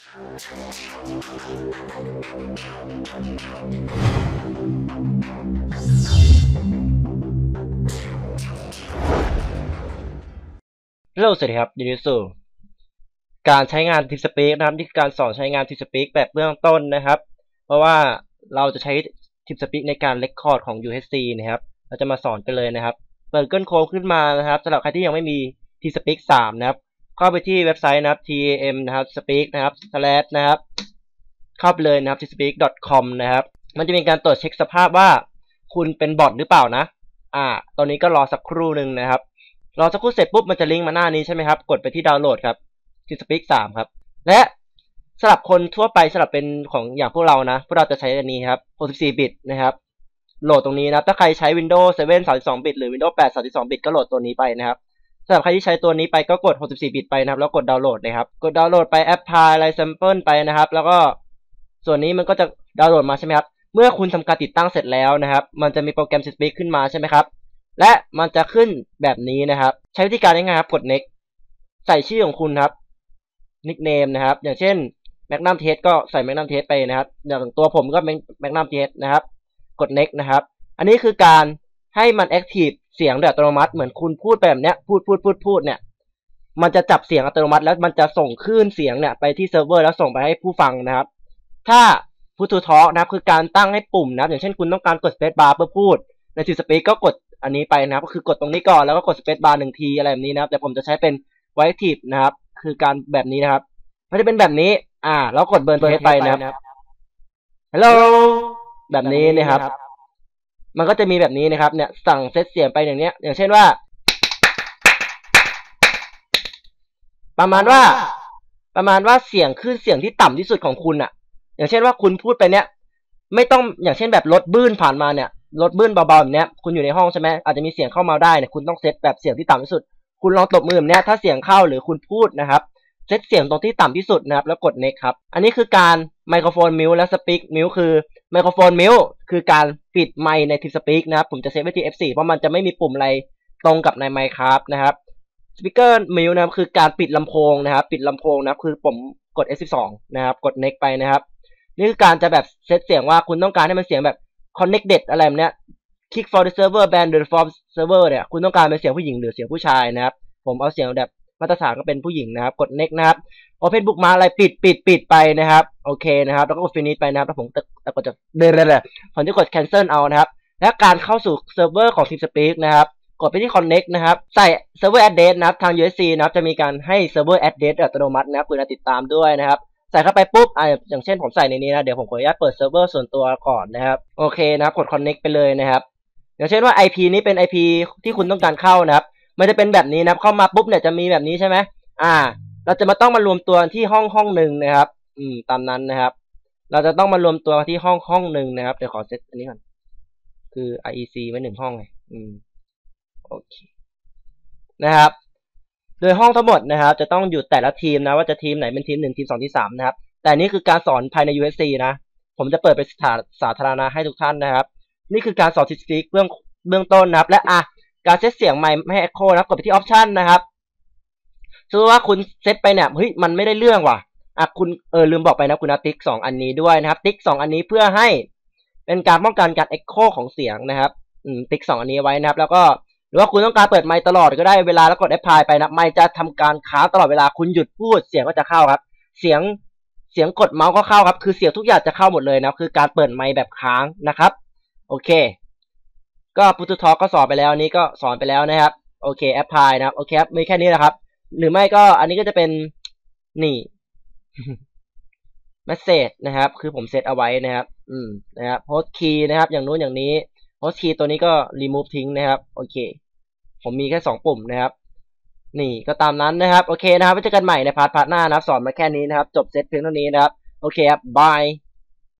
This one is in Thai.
ฮัลโหลสวัสดีครับยินดีสู่การใช้งาน TeamSpeak นะครับ นี่คือการสอนใช้งาน TeamSpeak แบบเบื้องต้นนะครับ เพราะว่าเราจะใช้ TeamSpeak ในการ Record ของ UHC นะครับ เราจะมาสอนกันเลยนะครับ เปิด Google Chrome ขึ้นมานะครับสำหรับใครที่ยังไม่มี TeamSpeak 3นะครับ เข้าไปที่เว็บไซต์นะครับ T M นะครับ speak นะครับ slash นะครับเข้าไปเลยนะครับ speak com นะครับ มันจะมีการตรวจเช็คสภาพว่าคุณเป็นบอทหรือเปล่านะ อ่า ตอนนี้ก็รอสักครู่หนึ่งนะครับ รอสักครู่เสร็จปุ๊บมันจะลิงก์มาหน้านี้ใช่ไหมครับ กดไปที่ดาวน์โหลดครับ Speak 3ครับ และสำหรับคนทั่วไปสำหรับเป็นของอย่างพวกเรานะ พวกเราจะใช้อันนี้ครับ 64 บิตนะครับ โหลดตรงนี้นะครับถ้าใครใช้ Windows 7 32 บิต หรือ Windows 8 32 บิต ก็โหลดตัวนี้ไปนะครับ สำหรับใครที่ใช้ตัวนี้ไปก็กด 64 บิตไปนะครับแล้วกดดาวน์โหลดนะครับ กดดาวน์โหลดไปแอปพลายไลซ์แซมเปิลไปนะครับ แล้วก็ส่วนนี้มันก็จะดาวน์โหลดมาใช่ไหมครับ เมื่อคุณทำการติดตั้งเสร็จแล้วนะครับ มันจะมีโปรแกรม Speak ขึ้นมาใช่ไหมครับ และมันจะขึ้นแบบนี้นะครับ ใช้วิธีการง่ายๆครับ กด next ใส่ชื่อของคุณครับ nickname นะครับ อย่างเช่น magnum test ก็ใส่ magnum test ไปนะครับ อย่างตัวผมก็ magnum test นะครับ กด next นะครับ อันนี้คือการให้มัน active สียงโดยอัตโนมัติเหมือนคุณพูดไปแบบเนี้ยพูดพูดพูดพูดเนี่ย มันจะจับเสียงอัตโนมัติ แล้วมันจะส่งคลื่นเสียงเนี่ยไปที่เซิร์ฟเวอร์แล้วส่งไปให้ผู้ฟังนะครับ ถ้าพูดทูทอนะครับคือการตั้งให้ปุ่มนะครับอย่างเช่นคุณต้องการกด space bar เพื่อพูด ใน TeamSpeak ก็กดอันนี้ไปนะครับ ก็คือกดตรงนี้ก่อนแล้วก็กด space bar หนึ่งทีอะไรแบบนี้นะครับ แต่ผมจะใช้เป็น white tip นะครับ คือการแบบนี้นะครับ มันจะเป็นแบบนี้ อ่า แล้วกดเบิร์นตัวเฮดไปนะครับ ฮัลโหลแบบนี้นะครับ มันก็จะมีแบบนี้นะครับเนี่ยสั่งเซตเสียงไปอย่างเนี้ย อย่างเช่นว่า ประมาณว่า ประมาณว่าเสียงขึ้นเสียงที่ต่ำที่สุดของคุณอะอย่างเช่นว่าคุณพูดไปเนี้ยไม่ต้องอย่างเช่นแบบรถบื้นผ่านมาเนี่ยรถบื้นเบาๆแบบเนี้ยคุณอยู่ในห้องใช่ไหมอาจจะมีเสียงเข้ามาได้เนี่ยคุณต้องเซตแบบเสียงที่ต่ำที่สุด คุณลองตบมือแบบเนี้ยถ้าเสียงเข้าหรือคุณพูดนะครับ เซตเสียงตรงที่ต่ำที่สุดนะครับ แล้วกด next ครับ อันนี้คือการไมโครโฟนมิวและสปีกมิวคือไมโครโฟนมิวคือการปิดไมค์ใน TeamSpeak นะครับ ผมจะเซตไว้ที่ F4 เพราะมันจะไม่มีปุ่มอะไรตรงกับใน Minecraft นะครับสปีกเกอร์มิวนะครับคือการปิดลำโพงนะครับ ปิดลำโพงนะครับ คือผมกด F12 นะครับ กด next ไปนะครับ นี่คือการจะแบบเซตเสียงว่าคุณต้องการให้มันเสียงแบบ connected อะไรแบบเนี้ย click for the server band the for server เนี่ย คุณต้องการเป็นเสียงผู้หญิงหรือเสียงผู้ชายนะครับ ผมเอาเสียงแบบ มาตรฐานก็เป็นผู้หญิงนะครับ กด next นะครับ Open Book มาอะไรปิดปิดปิดไปนะครับ โอเคนะครับ แล้วก็กด finish ไปนะครับ แล้วผมจะกดจะเดินเลยผมจะกด cancel เอานะครับ และการเข้าสู่เซิร์ฟเวอร์ของ TeamSpeak นะครับกดไปที่ connect นะครับ ใส่ server address นะครับ ทาง USC นะครับ จะมีการให้ server address อัตโนมัตินะครับคุณติดตามด้วยนะครับ ใส่เข้าไปปุ๊บอ่าอย่างเช่นผมใส่ในนี้นะ เดี๋ยวผมขออนุญาตเปิดเซิร์ฟเวอร์ส่วนตัวก่อนนะครับ โอเคนะครับ กด connect ไปเลยนะครับ อย่างเช่นว่า IP นี้เป็น IP ที่คุณต้องการเข้านะครับ มันจะเป็นแบบนี้นะครับ เข้ามาปุ๊บเนี่ยจะมีแบบนี้ใช่ไหมอ่า เราจะมาต้องมารวมตัวที่ห้องห้องหนึ่งนะครับ อืม ตามนั้นนะครับ เราจะต้องมารวมตัวที่ห้องห้องหนึ่งนะครับเดี๋ยวขอเซตอันนี้ก่อน คือ IEC ไว้หนึ่งห้องไงอืมโอเคนะครับ โดยห้องทั้งหมดนะครับ จะต้องอยู่แต่ละทีมนะ ว่าจะทีมไหนเป็นทีมหนึ่งทีมสองทีมสามนะครับ แต่นี่คือการสอนภายใน USC นะ ผมจะเปิดเป็นสาสาธารณะให้ทุกท่านนะครับ นี่คือการสอนทิสติกเบื้องเบื้องต้นนะครับ และอะ การเซตเสียงไมค์ไม่ให้เอ็กโคนะครับกดไปที่ออปชันนะครับสมมติว่าคุณเซตไปเนี่ยเฮ้ยมันไม่ได้เรื่องว่ะอะคุณเออลืมบอกไปนะคุณติ๊กสองอันนี้ด้วยนะครับ ติ๊กสองอันนี้เพื่อให้เป็นการป้องกันการเอ็กโคของเสียงนะครับอืมติ๊กสองอันนี้ไว้นะครับ แล้วก็หรือว่าคุณต้องการเปิดไมค์ตลอดก็ได้เวลาแล้วกดแอปพลายไปนะไมค์จะทำการค้างตลอดเวลาคุณหยุดพูดเสียงก็จะเข้าครับ เสียงเสียงกดเมาส์ก็เข้าครับ คือเสียงทุกอย่างจะเข้าหมดเลยนะคือการเปิดไมค์แบบค้างนะครับ โอเค ก็ปุตุทอก็สอนไปแล้วนี้ก็สอนไปแล้วนะครับ โอเคแอปพลายนะครับโอเคครับมีแค่นี้นะครับ หรือไม่ก็อันนี้ก็จะเป็นนี่ message นะครับ คือผมเซตเอาไว้นะครับ อืม นะครับ host key นะครับ อย่างนู้นอย่างนี้ host key ตัวนี้ก็ remove ทิ้งนะครับ โอเค ผมมีแค่สองปุ่มนะครับ นี่ก็ตามนั้นนะครับ โอเคนะครับไว้เจอกันใหม่ในพาร์ทพาร์ทหน้านะครับ สอนมาแค่นี้นะครับ จบเซตเพียงเท่านี้นะครับ โอเคครับบาย